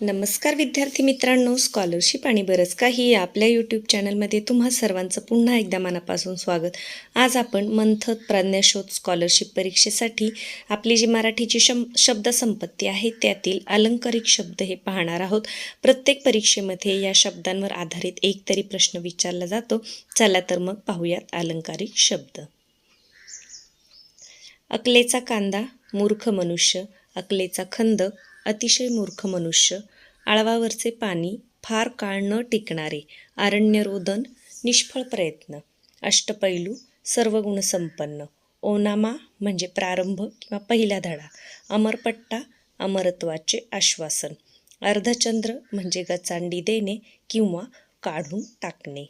नमस्कार विद्यार्थी मित्रांनो स्कॉलरशिप आणि बरंच काही आपल्या यूट्यूब चॅनलमध्ये तुम्हा सर्वांचं पुन्हा एकदा मनापासून स्वागत. आज आपण मंथत प्रज्ञाशोध स्कॉलरशिप परीक्षेसाठी आपली जी मराठीची शम शब्दसंपत्ती आहे त्यातील अलंकारिक शब्द हे पाहणार आहोत. प्रत्येक परीक्षेमध्ये या शब्दांवर आधारित एक तरी प्रश्न विचारला जातो. चला तर मग पाहूयात अलंकारिक शब्द. अकलेचा कांदा मूर्ख मनुष्य. अकलेचा खंद अतिशय मूर्ख मनुष्य. आळवावरचे पाणी फार काळ न टिकणारे अरण्यरोदन निष्फळ प्रयत्न. अष्टपैलू सर्व गुणसंपन्न ओनामा म्हणजे प्रारंभ किंवा पहिला धडा. अमरपट्टा अमरत्वाचे आश्वासन. अर्धचंद्र म्हणजे गचांडी देणे किंवा काढून टाकणे.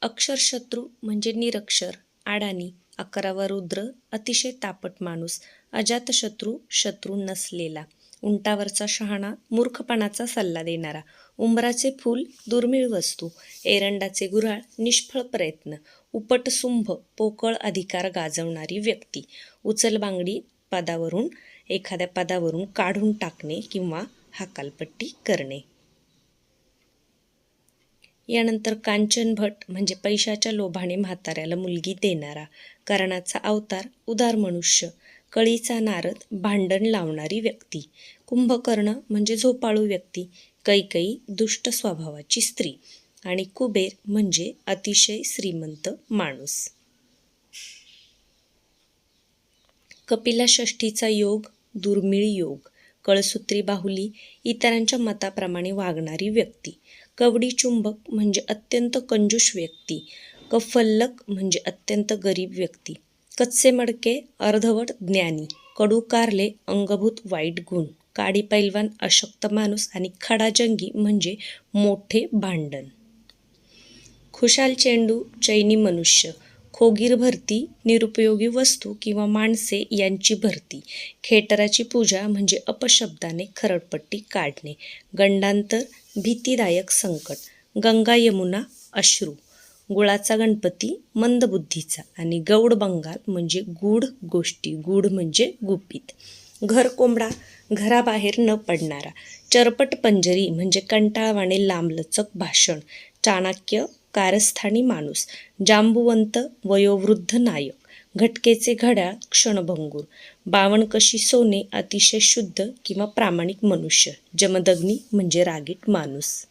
अक्षरशत्रू म्हणजे निरक्षर. अडाणी अकरावा रुद्र अतिशय तापट माणूस अजातशत्रू शत्रू नसलेला उंटावरचा शहाणा मूर्खपणाचा सल्ला देणारा उंबराचे फूल दुर्मिळ वस्तू एरंडाचे गुराळ निष्फळ प्रयत्न उपटसुंभ पोकळ अधिकार गाजवणारी व्यक्ती उचलबांगडी पदावरून एखाद्या पदावरून काढून टाकणे किंवा हकालपट्टी करणे. यानंतर कांचन भट म्हणजे पैशाच्या लोभाने म्हाताऱ्याला मुलगी देणारा कर्णाचा अवतार उदार मनुष्य कळीचा नारद भांडण लावणारी व्यक्ती. कुंभकर्ण म्हणजे झोपाळू व्यक्ती कैकई दुष्ट स्वभावाची स्त्री आणि कुबेर म्हणजे अतिशय श्रीमंत माणूस. कपिला षष्ठीचा योग दुर्मिळ योग कळसूत्री बाहुली इतरांच्या मताप्रमाणे वागणारी व्यक्ती. कवडी चुंबक म्हणजे अत्यंत कंजूष व्यक्ती. कफल्लक म्हणजे अत्यंत गरीब व्यक्ती. कच्चे मडके अर्धवट ज्ञानी कडू कारले अंगभूत वाईट गुण. काडी पैलवान अशक्त माणूस आणि खडाजंगी म्हणजे मोठे भांडण. खुशाल चेंडू चैनी मनुष्य खोगीर भरती निरुपयोगी वस्तू किंवा माणसे यांची भरती. खेटराची पूजा म्हणजे अपशब्दाने खरडपट्टी काढणे. गंडांतर भीतीदायक संकट. गंगा यमुना अश्रू. गुळाचा गणपती मंदबुद्धीचा आणि गौड बंगाल म्हणजे गूढ गोष्टी. गूढ म्हणजे गुपित. घर कोंबडा घराबाहेर न पडणारा. चरपट पंजरी म्हणजे कंटाळवाणे लांबलचक भाषण. चाणक्य कारस्थानी माणूस. जांबुवंत वयोवृद्ध नायक. घटकेचे घड्याळ क्षणभंगूर. बावणकशी सोने अतिशय शुद्ध किंवा प्रामाणिक मनुष्य. जमदग्नी म्हणजे रागीट माणूस.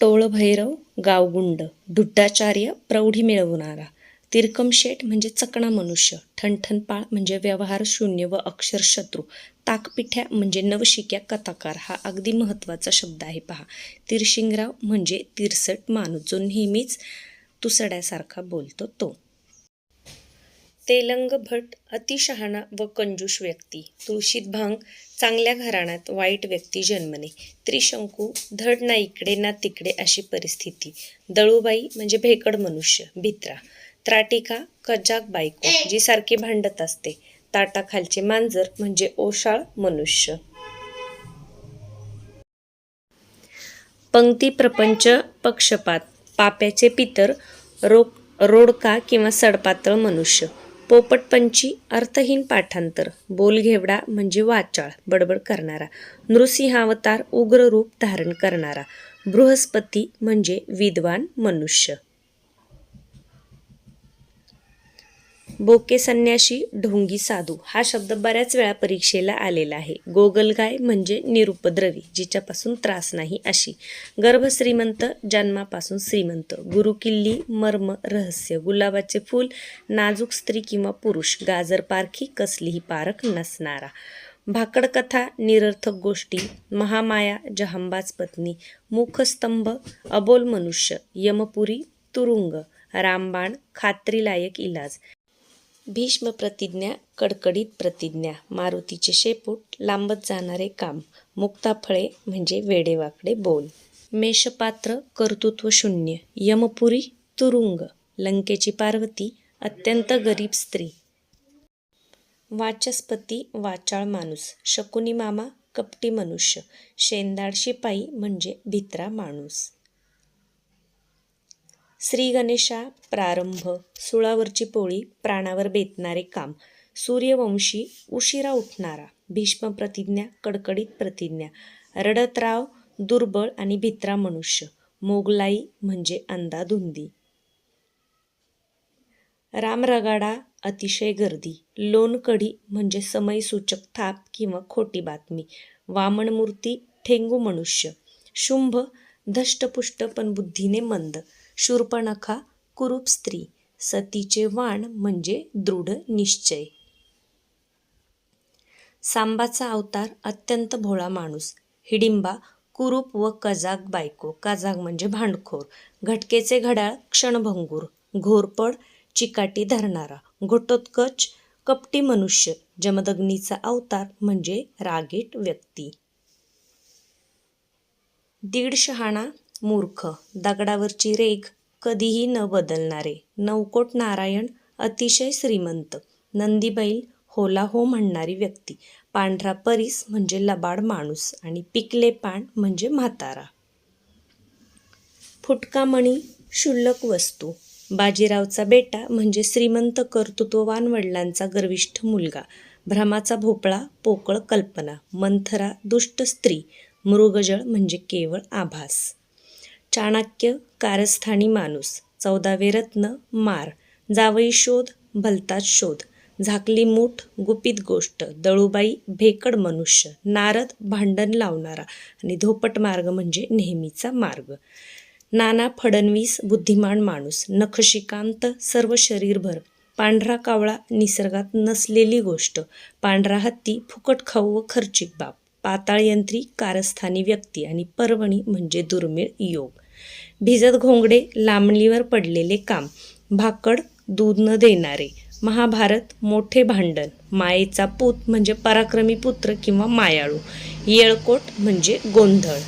टोळभैरव गावगुंड दुड्डाचार्य प्रौढी मिळवणारा. तिरकमशेठ म्हणजे चकणा मनुष्य ठणठणपाळ म्हणजे व्यवहार शून्य व अक्षर शत्रू ताकपिठ्या म्हणजे नवशिक्या कथाकार हा अगदी महत्त्वाचा शब्द आहे पहा. तिरशिंगराव म्हणजे तिरसट माणूस जो नेहमीच तुसड्यासारखा बोलतो तो. तेलंग भट अतिशहाणा व कंजूष व्यक्ती. तुळशीत भांग चांगल्या घराण्यात वाईट व्यक्ती जन्मणे. त्रिशंकू धड ना इकडे ना तिकडे अशी परिस्थिती. दळूबाई म्हणजे भेकड मनुष्य भित्रा. त्राटिका कजाक बायको जी सारखी भांडत असते. ताटाखालचे मांजर म्हणजे ओशाळ मनुष्य. पंक्ती प्रपंच पक्षपात. पाप्याचे पितर रोक रोडका किंवा सडपातळ मनुष्य. पोपटपंची अर्थहीन पाठांतर बोलघेवडा म्हणजे वाचाळ बडबड करणारा नृसिंहावतार उग्र रूप धारण करणारा बृहस्पती म्हणजे विद्वान मनुष्य. बोके संन्याशी ढोंगी साधू हा शब्द बऱ्याच वेळा परीक्षेला आलेला आहे. गोगलगाय म्हणजे निरुपद्रवी जिच्यापासून त्रास नाही अशी. गर्भश्रीमंत जन्मापासून श्रीमंत. गुरुकिल्ली मर्म रहस्य गुलाबाचे फूल नाजूक स्त्री किंवा पुरुष गाजर पारखी कसलीही पारख नसणारा. भाकडकथा निरर्थक गोष्टी महामाया जहांबाज पत्नी मुखस्तंभ अबोल मनुष्य यमपुरी तुरुंग रामबाण खात्रीलायक इलाज. भीष्म प्रतिज्ञा कडकडीत प्रतिज्ञा मारुतीचे शेपूट लांबत जाणारे काम मुक्ताफळे म्हणजे वेडेवाकडे बोल. मेषपात्र कर्तृत्व शून्य यमपुरी तुरुंग लंकेची पार्वती अत्यंत गरीब स्त्री. वाचस्पती वाचाळ माणूस शकुनी मामा कपटी मनुष्य शेंदाड शिपाई म्हणजे भित्रा माणूस. श्री गणेशा प्रारंभ. सुळावरची पोळी प्राणावर बेतणारे काम. सूर्यवंशी उशिरा उठणारा. भीष्म प्रतिज्ञा कडकडीत प्रतिज्ञा. रडतराव दुर्बळ आणि भित्रा मनुष्य. मोगलाई म्हणजे अंदाधुंदी रामरगाडा अतिशय गर्दी. लोणकढी म्हणजे समयसूचक थाप किंवा खोटी बातमी. वामनमूर्ती ठेंगू मनुष्य. शुंभ धष्टपुष्ट पण बुद्धीने मंद. शूर्पणखा कुरूप स्त्री सतीचे वाण म्हणजे दृढ निश्चय. सांबाचा अवतार अत्यंत भोळा माणूस हिडिंबा कुरूप व कजाग बायको कजाग म्हणजे भांडखोर घटकेचे घड्याळ क्षणभंगूर घोरपड चिकाटी धरणारा घोटोत्कच कपटी मनुष्य जमदग्नीचा अवतार म्हणजे रागीट व्यक्ती. दीड शहाणा मूर्ख दगडावरची रेख कधीही न बदलणारे नवकोट नारायण अतिशय श्रीमंत नंदीबैल होला हो म्हणणारी व्यक्ती. पांढरा परीस म्हणजे लबाड माणूस आणि पिकले पान म्हणजे म्हातारा. फुटकामणी क्षुल्लक वस्तू. बाजीरावचा बेटा म्हणजे श्रीमंत कर्तृत्ववान वडिलांचा गर्विष्ठ मुलगा. भ्रमाचा भोपळा पोकळ कल्पना. मंथरा दुष्ट स्त्री. मृगजळ म्हणजे केवळ आभास. चाणक्य कारस्थानी माणूस चौदावे रत्न मार जावई शोध भलताच शोध झाकली मूठ गुपित गोष्ट दळूबाई भेकड मनुष्य नारद भांडण लावणारा आणि धोपट मार्ग म्हणजे नेहमीचा मार्ग. नाना फडणवीस बुद्धिमान माणूस नखशिकांत सर्व शरीरभर पांढरा कावळा निसर्गात नसलेली गोष्ट पांढरा हत्ती फुकट खाऊ व खर्चिक बाप. पाताळयंत्री कारस्थानी व्यक्ती आणि पर्वणी म्हणजे दुर्मिळ योग. भिजत घोंगडे लांबणीवर पडलेले काम भाकड दूध न देणारे महाभारत मोठे भांडण मायेचा पूत म्हणजे पराक्रमी पुत्र किंवा मायाळू येळकोट म्हणजे गोंधळ.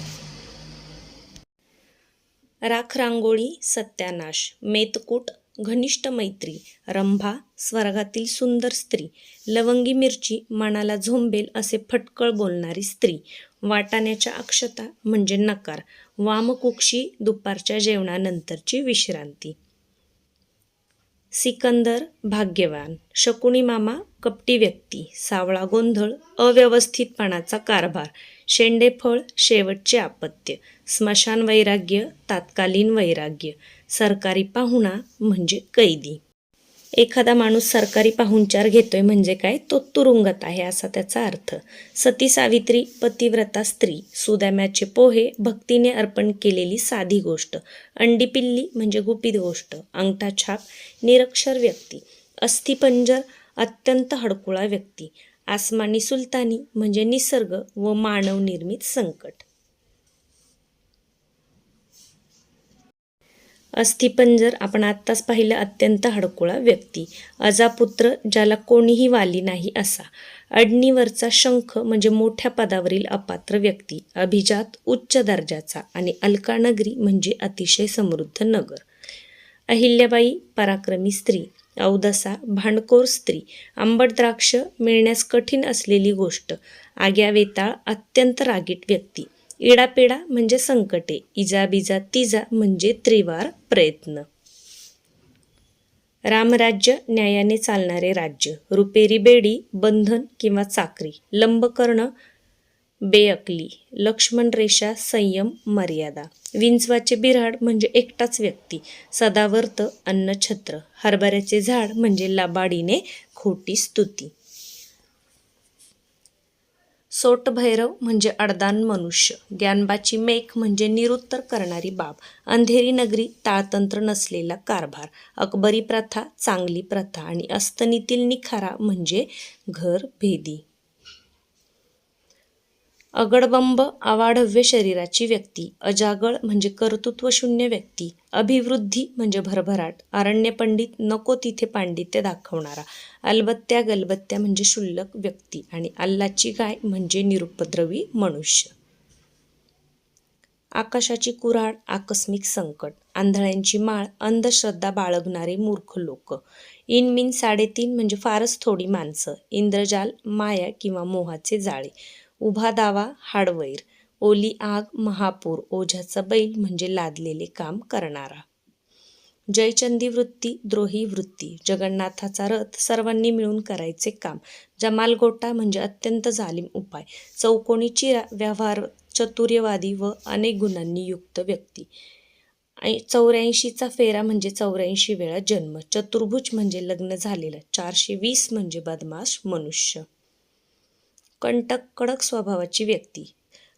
राखरांगोळी सत्यानाश मेतकूट घनिष्ठ मैत्री रंभा स्वर्गातील सुंदर स्त्री लवंगी मिरची मनाला झोंबेल असे फटकळ बोलणारी स्त्री वाटाण्याच्या अक्षता म्हणजे नकार वामकुक्षी दुपारच्या जेवणानंतरची विश्रांती. सिकंदर भाग्यवान शकुणी मामा कपटी व्यक्ती सावळा गोंधळ अव्यवस्थितपणाचा कारभार शेंडेफळ शेवटचे आपत्य. स्मशान वैराग्य तात्कालीन वैराग्य. सरकारी पाहुणा म्हणजे कैदी. एखादा माणूस सरकारी पाहुणचार घेतोय म्हणजे काय? तो तुरुंगात आहे असा त्याचा अर्थ. सती सावित्री पतिव्रता स्त्री सुदाम्याचे पोहे भक्तीने अर्पण केलेली साधी गोष्ट. अंडी पिल्ली म्हणजे गुपित गोष्ट. अंगठा छाप निरक्षर व्यक्ती. अस्थिपंजर अत्यंत हडकुळा व्यक्ती. आसमानी सुलतानी म्हणजे निसर्ग व मानवनिर्मित संकट. अस्थिपंजर आपण आत्ताच पाहिलं अत्यंत हडकुळा व्यक्ती अजापुत्र ज्याला कोणीही वाली नाही असा. अडणीवरचा शंख म्हणजे मोठ्या पदावरील अपात्र व्यक्ती अभिजात उच्च दर्जाचा आणि अलकानगरी म्हणजे अतिशय समृद्ध नगर. अहिल्याबाई पराक्रमी स्त्री अवदसा भांडकोर स्त्री आंबट द्राक्ष मिळण्यास कठीण असलेली गोष्ट. आग्या वेताळ अत्यंत रागीट व्यक्ती. इडापेडा म्हणजे संकटे इजाबिजा तिजा म्हणजे त्रिवार प्रयत्न. रामराज्य न्यायाने चालणारे राज्य. रुपेरी बेडी बंधन किंवा चाकरी. लंब करणं बेअकली लक्ष्मण रेषा संयम मर्यादा. विंचवाचे बिराड म्हणजे एकटाच व्यक्ती सदावर्त अन्नछत्र. हरभऱ्याचे झाड म्हणजे लाबाडीने खोटी स्तुती. सोटभैरव म्हणजे अडदान मनुष्य. ग्यानबाची मेख म्हणजे निरुत्तर करणारी बाब. अंधेरी नगरी ताळतंत्र नसलेला कारभार. अकबरी प्रथा चांगली प्रथा आणि अस्तनीतील निखारा म्हणजे घर भेदी. अगडबंब अवाढव्य शरीराची व्यक्ती अजागळ म्हणजे कर्तृत्वशून्य व्यक्ती अभिवृद्धी म्हणजे भरभराट अरण्यपंडित नको तिथे पांडित्य दाखवणारा अलबत्त्या गलबत्त्या म्हणजे शुल्लक व्यक्ती आणि अल्लाची गाय म्हणजे निरुपद्रवी मनुष्य. आकाशाची कुऱ्हाड आकस्मिक संकट आंधळ्यांची माळ अंधश्रद्धा बाळगणारे मूर्ख लोक. इन मिन साडेतीन म्हणजे फारच थोडी माणसं इंद्रजाल माया किंवा मोहाचे जाळे. उभा दावा हाडवैर ओली आग महापूर ओझ्याचा बैल म्हणजे लादलेले काम करणारा. जयचंदी वृत्ती द्रोही वृत्ती जगन्नाथाचा रथ सर्वांनी मिळून करायचे काम. जमाल गोटा म्हणजे अत्यंत जालिम उपाय. चौकोनी चिरा व्यवहार चतुर्यवादी व अनेक गुणांनी युक्त व्यक्ती. ऐ चौऱ्याऐंशीचा फेरा म्हणजे चौऱ्याऐंशी वेळा जन्म. चतुर्भुज म्हणजे लग्न झालेलं. चारशे वीस म्हणजे बदमाश मनुष्य. कंटक कडक स्वभावाची व्यक्ती.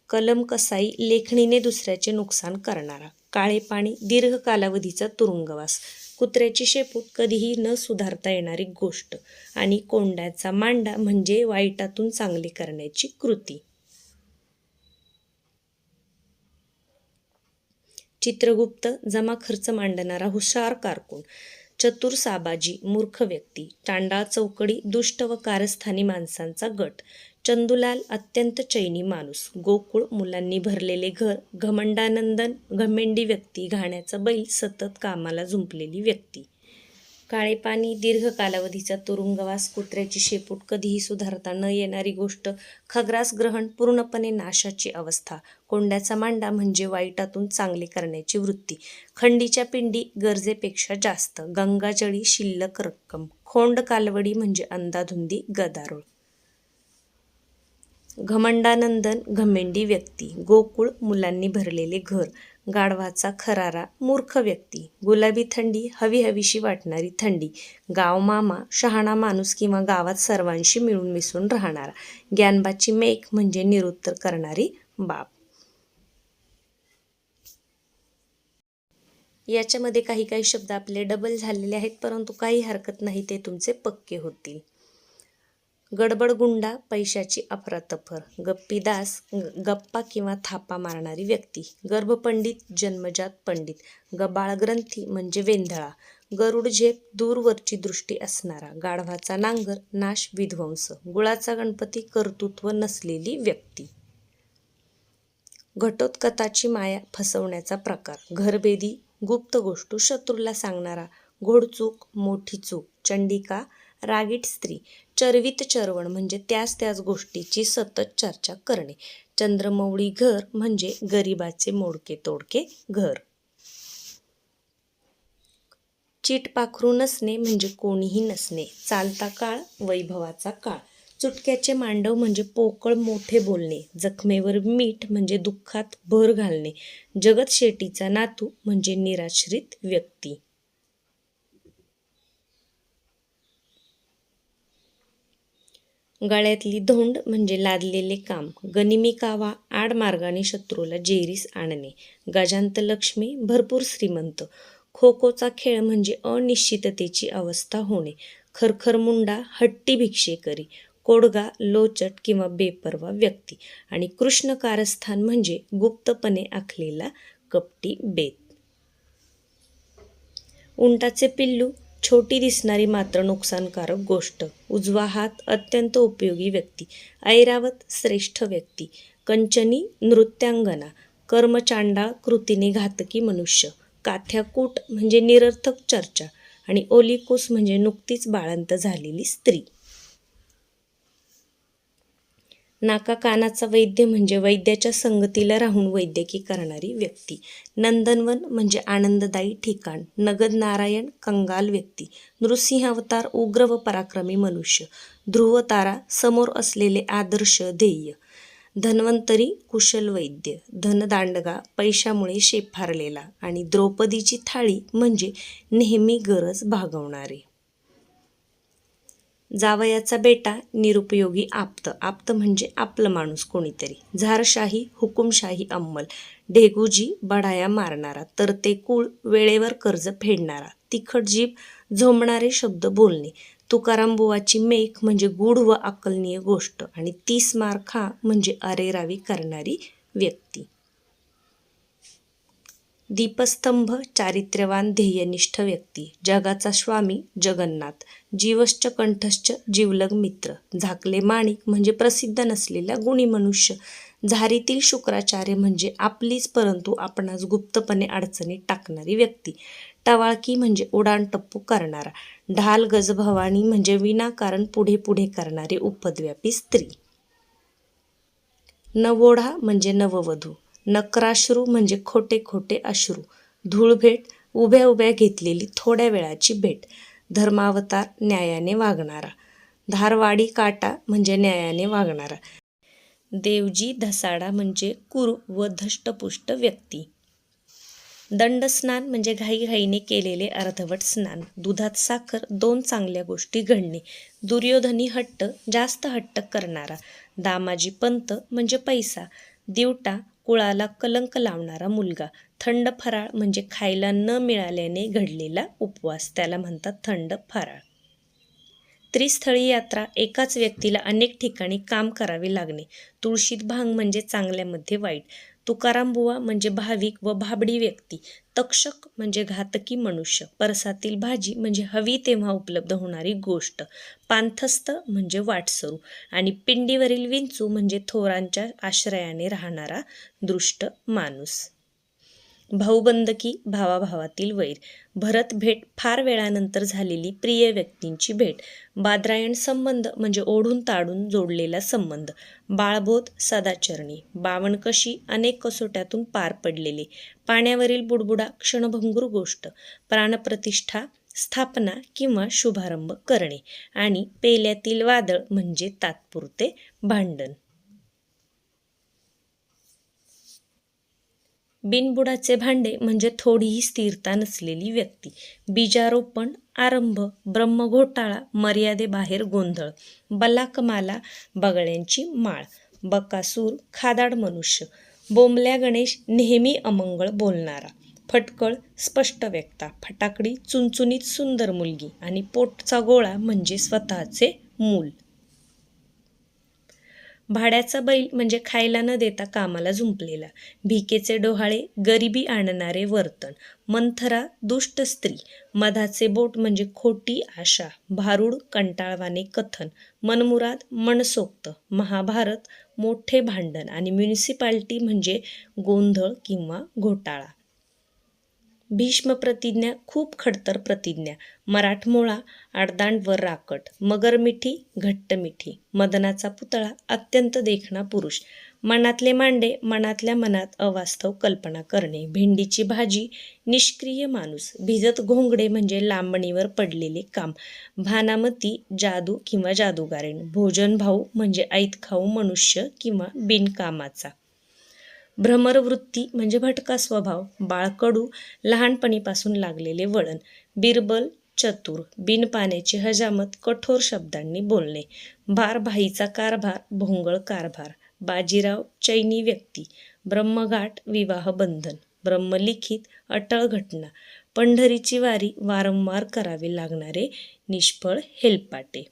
कलम कसाई लेखणीने दुसऱ्याचे नुकसान करणारा. काळे पाणी दीर्घ कालावधीचा तुरुंगवास. कुत्र्याची शेपूट कधीही न सुधारता येणारी गोष्ट. आणि कोंड्याचा मांडा म्हणजे वाईटातून चांगले करण्याची कृती. चित्रगुप्त जमा खर्च मांडणारा हुशार कारकून. चतुर साबाजी मूर्ख व्यक्ती. तांडाळ चौकडी दुष्ट व कारस्थानी माणसांचा गट. चंदुलाल अत्यंत चैनी माणूस. गोकुळ मुलांनी भरलेले घर घमंडानंदन घमेंडी व्यक्ती घाण्याचा बैल सतत कामाला झुंपलेली व्यक्ती. काळे पाणी दीर्घ कालावधीचा तुरुंगवास कुत्र्याची शेपूट कधीही सुधारता न येणारी गोष्ट खग्रास ग्रहण पूर्णपणे नाशाची अवस्था. कोंड्याचा मांडा म्हणजे वाईटातून चांगले करण्याची वृत्ती. खंडीच्या पिंडी गरजेपेक्षा जास्त. गंगाजळी शिल्लक रक्कम. खोंड कालवडी म्हणजे अंदाधुंदी गदारोळ. घमंडानंदन घमेंडी व्यक्ती गोकुळ मुलांनी भरलेले घर गाढवाचा खरारा मूर्ख व्यक्ती गुलाबी थंडी हवी हवीशी वाटणारी थंडी गाव मामा शहाणा माणूस किंवा गावात सर्वांशी मिळून मिसळून राहणारा ज्ञानबाची मेक म्हणजे निरुत्तर करणारी बाप याच्यामध्ये काही काही शब्द आपले डबल झालेले आहेत परंतु काही हरकत नाही ते तुमचे पक्के होतील. गडबडगुंडा पैशाची अफरातफर गप्पीदास गप्पा किंवा थापा मारणारी व्यक्ती गर्भपंडित जन्मजात पंडित गबाळ ग्रंथी म्हणजे वेंधळा गरुड झेप दूरवरची दृष्टी असणारा गाढवाचा नांगर नाश विध्वंस गुळाचा गणपती कर्तृत्व नसलेली व्यक्ती. घटोत्कथाची माया फसवण्याचा प्रकार घरभेदी गुप्त गोष्ट शत्रूला सांगणारा घोडचूक मोठी चूक चंडिका रागीट स्त्री चरवित चरवण म्हणजे त्याच त्याच गोष्टीची सतत चर्चा करणे. चंद्रमौळी घर म्हणजे गरिबाचे मोडके तोडके घर. चीट पाखरू नसणे म्हणजे कोणीही नसणे. चालता काळ वैभवाचा काळ. चुटक्याचे मांडव म्हणजे पोकळ मोठे बोलणे. जखमेवर मीठ म्हणजे दुःखात भर घालणे. जगत शेटीचा नातू म्हणजे निराश्रित व्यक्ती. गळ्यातली धोंड म्हणजे लादलेले काम. गनिमी कावा आडमार्गाने शत्रूला जेरीस आणणे. गजांत लक्ष्मी भरपूर श्रीमंत. खो खोचा खेळ म्हणजे अनिश्चिततेची अवस्था होणे. खरखर मुंडा हट्टी भिक्षेकरी. कोडगा लोचट किंवा बेपर्वा व्यक्ती. आणि कृष्ण कारस्थान म्हणजे गुप्तपणे आखलेला कपटी बेत. उंटाचे पिल्लू छोटी दिसणारी मात्र नुकसानकारक गोष्ट. उजवा हात अत्यंत उपयोगी व्यक्ती. ऐरावत श्रेष्ठ व्यक्ती. कंचनी नृत्यांगना. कर्मचांडाळ कृतीने घातकी मनुष्य. काथ्याकूट म्हणजे निरर्थक चर्चा. आणि ओलिकूस म्हणजे नुकतीच बाळंत झालेली स्त्री. नाका कानाचा वैद्य म्हणजे वैद्याच्या संगतीला राहून वैद्यकी करणारी व्यक्ती. नंदनवन म्हणजे आनंददायी ठिकाण. नगद नारायण कंगाल व्यक्ती. नृसिंहावतार उग्र व पराक्रमी मनुष्य. ध्रुवतारा समोर असलेले आदर्श ध्येय धन्वंतरी कुशल वैद्य. धनदांडगा पैशामुळे शेफारलेला. आणि द्रौपदीची थाळी म्हणजे नेहमी गरज भागवणारे. जावयाचा बेटा निरुपयोगी आप्त. आप्त म्हणजे आपलं माणूस कोणीतरी. झारशाही हुकुमशाही अंमल ढेगुजी बडाया मारणारा तर ते कुळ वेळेवर कर्ज फेडणारा. तिखट जीभ झोंबणारे शब्द बोलणे. तुकारामबुवाची मेख म्हणजे गूढ व अकलनीय गोष्ट आणि तीस मार खा म्हणजे अरेरावी करणारी व्यक्ती. दीपस्तंभ चारित्र्यवान ध्येयनिष्ठ व्यक्ती जगाचा स्वामी जगन्नाथ जीवश्च कंठश्च जीवलग मित्र झाकले माणिक म्हणजे प्रसिद्ध नसलेला गुणी मनुष्य झारीतील शुक्राचार्य म्हणजे आपलीच परंतु आपणास गुप्तपणे अडचणीत टाकणारी व्यक्ती टवाळकी म्हणजे उडाण टप्पू करणारा ढाल गजभवानी म्हणजे विनाकारण पुढे पुढे करणारी उपद्व्यापी स्त्री. नवोढा म्हणजे नववधू. नक्राश्रू म्हणजे खोटे खोटे अश्रू. धूळभेट उभ्या उभ्या घेतलेली थोड्या वेळाची भेट. धर्मावतार न्यायाने वागणारा. धारवाडी काटा म्हणजे न्यायाने वागणारा. देवजी धसाडा म्हणजे कुर व धष्टपुष्ट व्यक्ती. दंडस्नान म्हणजे घाईघाईने केलेले अर्धवट स्नान. दुधात साखर दोन चांगल्या गोष्टी घडणे. दुर्योधनी हट्ट जास्त हट्ट करणारा. दामाजी पंत म्हणजे पैसा. दिवटा कुळाला कलंक लावणारा मुलगा. थंड फराळ म्हणजे खायला न मिळाल्याने घडलेला उपवास. त्याला म्हणतात थंड फराळ. त्रिस्थळी यात्रा. एकाच व्यक्तीला अनेक ठिकाणी काम करावे लागणे. तुळशीत भांग म्हणजे चांगल्यामध्ये वाईट. तुकारामबुवा म्हणजे भाविक व भाबडी व्यक्ती तक्षक म्हणजे घातकी मनुष्य. परसातील भाजी म्हणजे हवी तेव्हा उपलब्ध होणारी गोष्ट. पांथस्थ म्हणजे वाटसरू. आणि पिंडीवरील विंचू म्हणजे थोरांच्या आश्रयाने राहणारा दृष्ट माणूस. भाऊबंदकी भावाभावातील वैर. भरत भेट फार वेळानंतर झालेली प्रिय व्यक्तींची भेट. बादरायण संबंध म्हणजे ओढून ताडून जोडलेला संबंध. बाळबोध सदाचरणी. बावणकशी अनेक कसोट्यातून पार पडलेले. पाण्यावरील बुडबुडा क्षणभंगूर गोष्ट. प्राणप्रतिष्ठा स्थापना किंवा शुभारंभ करणे. आणि पेल्यातील वादळ म्हणजे तात्पुरते भांडण. बिनबुडाचे भांडे म्हणजे थोडीही स्थिरता नसलेली व्यक्ती. बीजारोपण आरंभ ब्रह्मघोटाळा मर्यादेबाहेर गोंधळ बलाकमाला बगळ्यांची माळ बकासूर खादाड मनुष्य बोंबल्या गणेश नेहमी अमंगळ बोलणारा फटकळ स्पष्ट व्यक्ता फटाकडी चुनचुनीत सुंदर मुलगी आणि पोटचा गोळा म्हणजे स्वतःचे मूल. भाड्याचा बैल म्हणजे खायला न देता कामाला झुंपलेला. भिकेचे डोहाळे गरिबी आणणारे वर्तन मंथरा दुष्ट स्त्री मधाचे बोट म्हणजे खोटी आशा भारूड कंटाळवाने कथन मनमुराद मनसोक्त महाभारत मोठे भांडण आणि म्युनिसिपाल्टी म्हणजे गोंधळ किंवा घोटाळा. भीष्म प्रतिज्ञा खूप खडतर प्रतिज्ञा. मराठमोळा आडदांडवर राकट. मगर मिठी घट्ट मिठी. मदनाचा पुतळा अत्यंत देखणा पुरुष. मनातले मांडे मनातल्या मनात अवास्तव कल्पना करणे. भेंडीची भाजी निष्क्रिय माणूस. भिजत घोंगडे म्हणजे लांबणीवर पडलेले काम. भानामती जादू किंवा जादूगारीण. भोजन भाऊ म्हणजे ऐत खाऊ मनुष्य किंवा बिनकामाचा. भ्रमरवृत्ती म्हणजे भटका स्वभाव बाळकडू लहानपणीपासून लागलेले वळण बिरबल चतुर बिनपाण्याची हजामत कठोर शब्दांनी बोलणे भारभाईचा कारभार भोंगळ कारभार बाजीराव चैनी व्यक्ती ब्रह्मघाट विवाह बंधन ब्रह्मलिखित अटळ घटना पंढरीची वारी वारंवार करावे लागणारे निष्फळ हेलपाटे.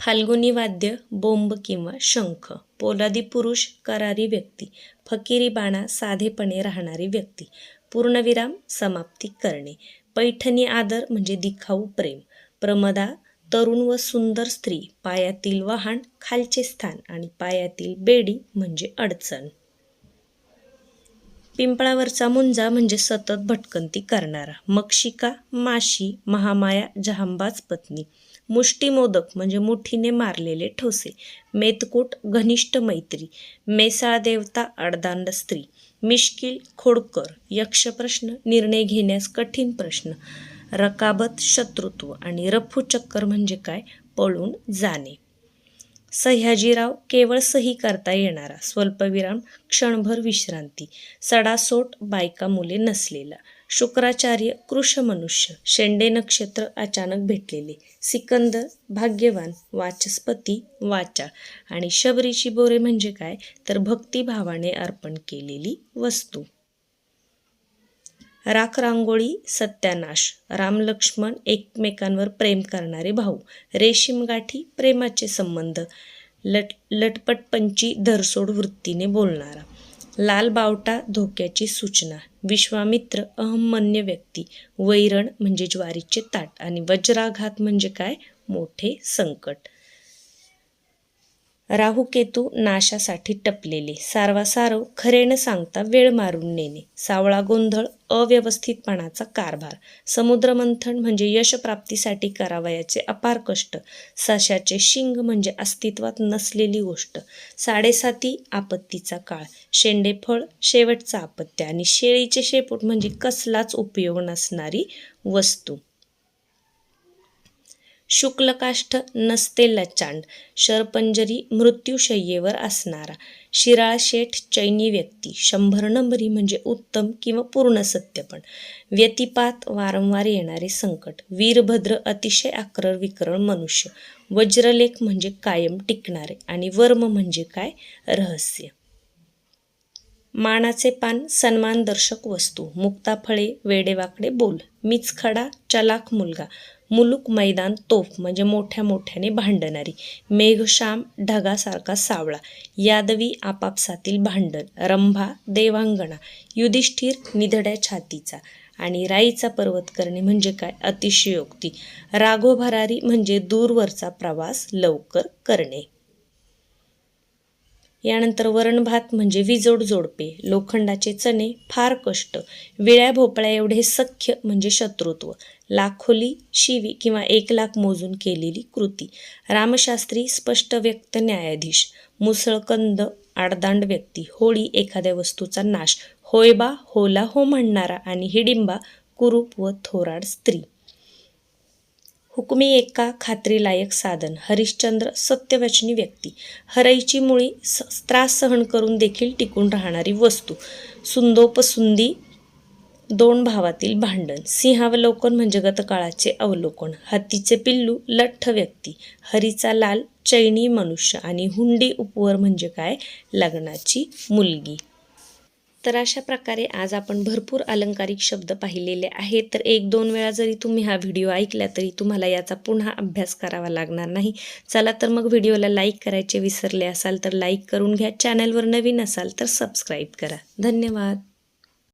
फाल्गुनी वाद्य बोंब किंवा शंख पोलादी पुरुष करारी व्यक्ती फकिरी बाणा साधेपणे राहणारी व्यक्ती पूर्णविराम समाप्ती करणे पैठणी आदर म्हणजे दिखाऊ प्रेम प्रमदा तरुण व सुंदर स्त्री पायातील वाहन खालचे स्थान आणि पायातील बेडी म्हणजे अडचण. पिंपळावरचा मुंजा म्हणजे सतत भटकंती करणारा. मक्षिका माशी महामाया जहांबाज पत्नी. मुष्टीमोदक म्हणजे मुठीने मारलेले ठोसे. मेतकूट घनिष्ठ मैत्री. मेसाळ देवता अडदांड स्त्री. मिश्किल खोडकर. यक्षप्रश्न निर्णय घेण्यास कठीण प्रश्न. रकाबत शत्रुत्व आणि रफू चक्कर म्हणजे काय? पळून जाणे. सह्याजीराव केवळ सही करता येणारा. स्वल्पविराम क्षणभर विश्रांती. सडासोट बायका मुले नसलेला. शुक्राचार्य कृष मनुष्य. शेंडे नक्षत्र अचानक भेटलेले. सिकंदर भाग्यवान वाचस्पती वाचा. आणि शबरीची बोरे म्हणजे काय? तर भक्तिभावाने अर्पण केलेली वस्तू. राख रांगोळी सत्यानाश रामलक्ष्मण एकमेकांवर प्रेम करणारे भाऊ रेशीम गाठी प्रेमाचे संबंध लट लटपटपंची धरसोड वृत्तीने बोलणारा लाल बावटा धोक्याची सूचना विश्वामित्र अहमन्य व्यक्ती वैरण म्हणजे ज्वारीचे ताट आणि वज्राघात म्हणजे काय? मोठे संकट. राहू केतू नाशासाठी टपलेले. सारवासारव खरे न सांगता वेळ मारून नेणे. सावळा गोंधळ अव्यवस्थितपणाचा कारभार. समुद्रमंथन म्हणजे यशप्राप्तीसाठी करावयाचे अपार कष्ट. सशाचे शिंग म्हणजे अस्तित्वात नसलेली गोष्ट. साडेसाती आपत्तीचा काळ. शेंडेफळ शेवटचा आपत्त्या आणि शेळीचे शेपूट म्हणजे कसलाच उपयोग नसणारी वस्तू. शुक्लकाष्ठ नसते लचांड. शरपंजरी मृत्यूशय्येवर असणारा. शिराळ शेठ चैनी व्यक्ती. शंभर नंबरी म्हणजे उत्तम किंवा पूर्ण सत्यपण व्यतिपात वारंवार येणारे संकट. वीरभद्र अतिशय आक्रळ विकरण मनुष्य. वज्रलेख म्हणजे कायम टिकणारे आणि वर्म म्हणजे काय? रहस्य. मानाचे पान सन्मानदर्शक वस्तू. मुक्ताफळे वेडेवाकडे बोल. मीच खडा चलाख मुलगा. मुलुक मैदान तोफ म्हणजे मोठ्या मोठ्याने भांडणारी. मेघश्याम ढगासारखा सावळा. यादवी आपापसातील भांडण. रंभा देवांगणा. युधिष्ठिर निधड्या छातीचा. आणि राईचा पर्वत करणे म्हणजे काय? अतिशयोक्ती. राघोभरारी म्हणजे दूरवरचा प्रवास लवकर करणे. यानंतर वरणभात म्हणजे विजोड जोडपे लोखंडाचे चणे फार कष्ट विळ्या भोपळ्या एवढे सख्य म्हणजे शत्रुत्व लाखोली शिवी किंवा एक लाख मोजून केलेली कृती. रामशास्त्री स्पष्ट व्यक्त न्यायाधीश मुसळकंद आडदांड व्यक्ती होळी एखाद्या वस्तूचा नाश होयबा होला हो म्हणणारा आणि हिडिंबा कुरूप व थोराड स्त्री. हुकमी एका खात्रीलायक साधन हरिश्चंद्र सत्यवचनी व्यक्ती. हरईची मुळी स त्रास सहन करून देखील टिकून राहणारी वस्तू. सुंदोपसुंदी दोन भावातील भांडण. सिंहावलोकन म्हणजे गतकाळाचे अवलोकन. हत्तीचे पिल्लू लठ्ठ व्यक्ती. हरीचा लाल चैनी मनुष्य आणि हुंडी उपवर म्हणजे काय? लग्नाची मुलगी. तर अशा प्रकारे आज आपण भरपूर अलंकारिक शब्द पाहिलेले आहेत. तर एक दोन वेळा जरी तुम्ही हा व्हिडिओ ऐकला तरी तुम्हाला याचा पुन्हा अभ्यास करावा लागणार नाही. चला तर मग व्हिडिओला लाईक करायचे विसरले असाल तर लाईक करून घ्या. चॅनलवर नवीन असाल तर सबस्क्राईब करा. धन्यवाद.